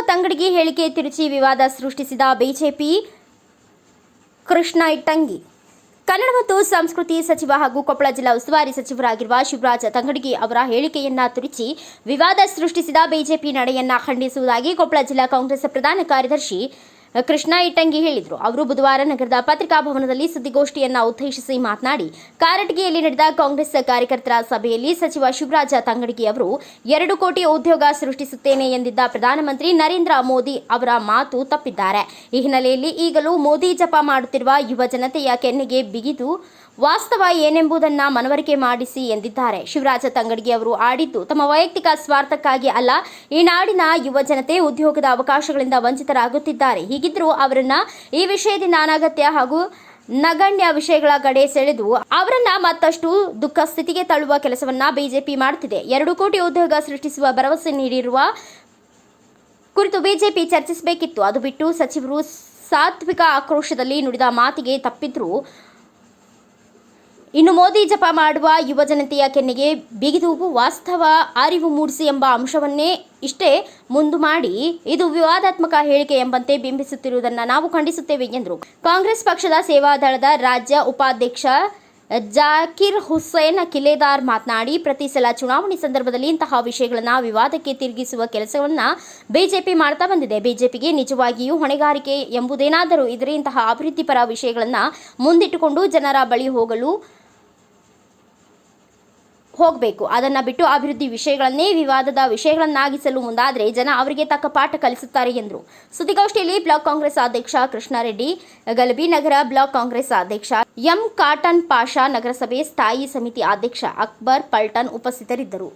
ಹೇಳಿಕೆ ತಿರುಚಿ ವಿವಾದ ಸೃಷ್ಟಿಸಿದ ಬಿಜೆಪಿ, ಕೃಷ್ಣ ಇಟ್ಟಂಗಿ. ಕನ್ನಡ ಮತ್ತು ಸಂಸ್ಕೃತಿ ಸಚಿವ ಹಾಗೂ ಕೊಪ್ಪಳ ಜಿಲ್ಲಾ ಉಸ್ತುವಾರಿ ಸಚಿವರಾಗಿರುವ ಶಿವರಾಜ ತಂಗಡಗಿ ಅವರ ಹೇಳಿಕೆಯನ್ನ ತಿರುಚಿ ವಿವಾದ ಸೃಷ್ಟಿಸಿದ ಬಿಜೆಪಿ ನಡೆಯನ್ನ ಖಂಡಿಸುವುದಾಗಿ ಕೊಪ್ಪಳ ಜಿಲ್ಲಾ ಕಾಂಗ್ರೆಸ್ ಪ್ರಧಾನ ಕಾರ್ಯದರ್ಶಿ ಕೃಷ್ಣ ಇಟ್ಟಂಗಿ ಹೇಳಿದರು. ಅವರು ಬುಧವಾರ ನಗರದ ಪತ್ರಿಕಾ ಭವನದಲ್ಲಿ ಸುದ್ದಿಗೋಷ್ಠಿಯನ್ನ ಉದ್ದೇಶಿಸಿ ಮಾತನಾಡಿ, ಕಾರಟಗಿಯಲ್ಲಿ ನಡೆದ ಕಾಂಗ್ರೆಸ್ ಕಾರ್ಯಕರ್ತರ ಸಭೆಯಲ್ಲಿ ಸಚಿವ ಶಿವರಾಜ ತಂಗಡಗಿ ಅವರು, ಎರಡು ಕೋಟಿ ಉದ್ಯೋಗ ಸೃಷ್ಟಿಸುತ್ತೇನೆ ಎಂದಿದ್ದ ಪ್ರಧಾನಮಂತ್ರಿ ನರೇಂದ್ರ ಮೋದಿ ಅವರ ಮಾತು ತಪ್ಪಿದ್ದಾರೆ. ಈ ಹಿನ್ನೆಲೆಯಲ್ಲಿ ಈಗಲೂ ಮೋದಿ ಜಪ ಮಾಡುತ್ತಿರುವ ಯುವ ಜನತೆಯ ಕೆನ್ನೆಗೆ ಬಿಗಿದು ವಾಸ್ತವ ಏನೆಂಬುದನ್ನು ಮನವರಿಕೆ ಮಾಡಿಸಿ ಎಂದಿದ್ದಾರೆ. ಶಿವರಾಜ ತಂಗಡಿಗೆ ಅವರು ಆಡಿದ್ದು ತಮ್ಮ ವೈಯಕ್ತಿಕ ಸ್ವಾರ್ಥಕ್ಕಾಗಿ ಅಲ್ಲ, ಈ ನಾಡಿನ ಯುವ ಜನತೆ ಉದ್ಯೋಗದ ಅವಕಾಶಗಳಿಂದ ವಂಚಿತರಾಗುತ್ತಿದ್ದಾರೆ. ಹೀಗಿದ್ರೂ ಅವರನ್ನ ಈ ವಿಷಯದಿಂದ ಅನಗತ್ಯ ಹಾಗೂ ನಗಣ್ಯ ವಿಷಯಗಳ ಕಡೆ ಸೆಳೆದು ಅವರನ್ನ ಮತ್ತಷ್ಟು ದುಃಖ ಸ್ಥಿತಿಗೆ ತಳ್ಳುವ ಕೆಲಸವನ್ನ ಬಿಜೆಪಿ ಮಾಡುತ್ತಿದೆ. ಎರಡು ಕೋಟಿ ಉದ್ಯೋಗ ಸೃಷ್ಟಿಸುವ ಭರವಸೆ ನೀಡಿರುವ ಕುರಿತು ಬಿಜೆಪಿ ಚರ್ಚಿಸಬೇಕಿತ್ತು. ಅದು ಬಿಟ್ಟು ಸಚಿವರು ಸಾತ್ವಿಕ ಆಕ್ರೋಶದಲ್ಲಿ ನುಡಿದ ಮಾತಿಗೆ ತಪ್ಪಿದ್ರು ಇನ್ನು ಮೋದಿ ಜಪ ಮಾಡುವ ಯುವ ಜನತೆಯ ಕೆನ್ನೆಗೆ ಬಿಗಿದು ವಾಸ್ತವ ಅರಿವು ಮೂಡಿಸಿ ಎಂಬ ಅಂಶವನ್ನೇ ಇಷ್ಟೇ ಮುಂದು ಮಾಡಿ ಇದು ವಿವಾದಾತ್ಮಕ ಹೇಳಿಕೆ ಎಂಬಂತೆ ಬಿಂಬಿಸುತ್ತಿರುವುದನ್ನು ನಾವು ಖಂಡಿಸುತ್ತೇವೆ ಎಂದರು. ಕಾಂಗ್ರೆಸ್ ಪಕ್ಷದ ಸೇವಾದಳದ ರಾಜ್ಯ ಉಪಾಧ್ಯಕ್ಷ ಜಾಕಿರ್ ಹುಸೇನ್ ಕಿಲೇದಾರ್ ಮಾತನಾಡಿ, ಪ್ರತಿ ಸಲ ಚುನಾವಣೆ ಸಂದರ್ಭದಲ್ಲಿ ಇಂತಹ ವಿಷಯಗಳನ್ನು ವಿವಾದಕ್ಕೆ ತಿರುಗಿಸುವ ಕೆಲಸವನ್ನು ಬಿಜೆಪಿ ಮಾಡ್ತಾ ಬಂದಿದೆ. ಬಿಜೆಪಿಗೆ ನಿಜವಾಗಿಯೂ ಹೊಣೆಗಾರಿಕೆ ಎಂಬುದೇನಾದರೂ ಇದರಿಂದ ಅಭಿವೃದ್ಧಿಪರ ವಿಷಯಗಳನ್ನು ಮುಂದಿಟ್ಟುಕೊಂಡು ಜನರ ಬಳಿ ಹೋಗಲು ಹೋಗಬೇಕು. ಅದನ್ನು ಬಿಟ್ಟು ಅಭಿವೃದ್ಧಿ ವಿಷಯಗಳನ್ನೇ ವಿವಾದದ ವಿಷಯಗಳನ್ನಾಗಿಸಲು ಮುಂದಾದರೆ ಜನ ಅವರಿಗೆ ತಕ್ಕ ಪಾಠ ಕಲಿಸುತ್ತಾರೆ ಎಂದರು. ಸುದ್ದಿಗೋಷ್ಠಿಯಲ್ಲಿ ಬ್ಲಾಕ್ ಕಾಂಗ್ರೆಸ್ ಅಧ್ಯಕ್ಷ ಕೃಷ್ಣಾರೆಡ್ಡಿ ಗಲಬಿ ನಗರ ಬ್ಲಾಕ್ ಕಾಂಗ್ರೆಸ್ ಅಧ್ಯಕ್ಷ ಎಂ ಕಾಟನ್ ಪಾಷಾ ನಗರಸಭೆ ಸ್ಥಾಯಿ ಸಮಿತಿ ಅಧ್ಯಕ್ಷ ಅಕ್ಬರ್ ಪಲ್ಟನ್ ಉಪಸ್ಥಿತರಿದ್ದರು.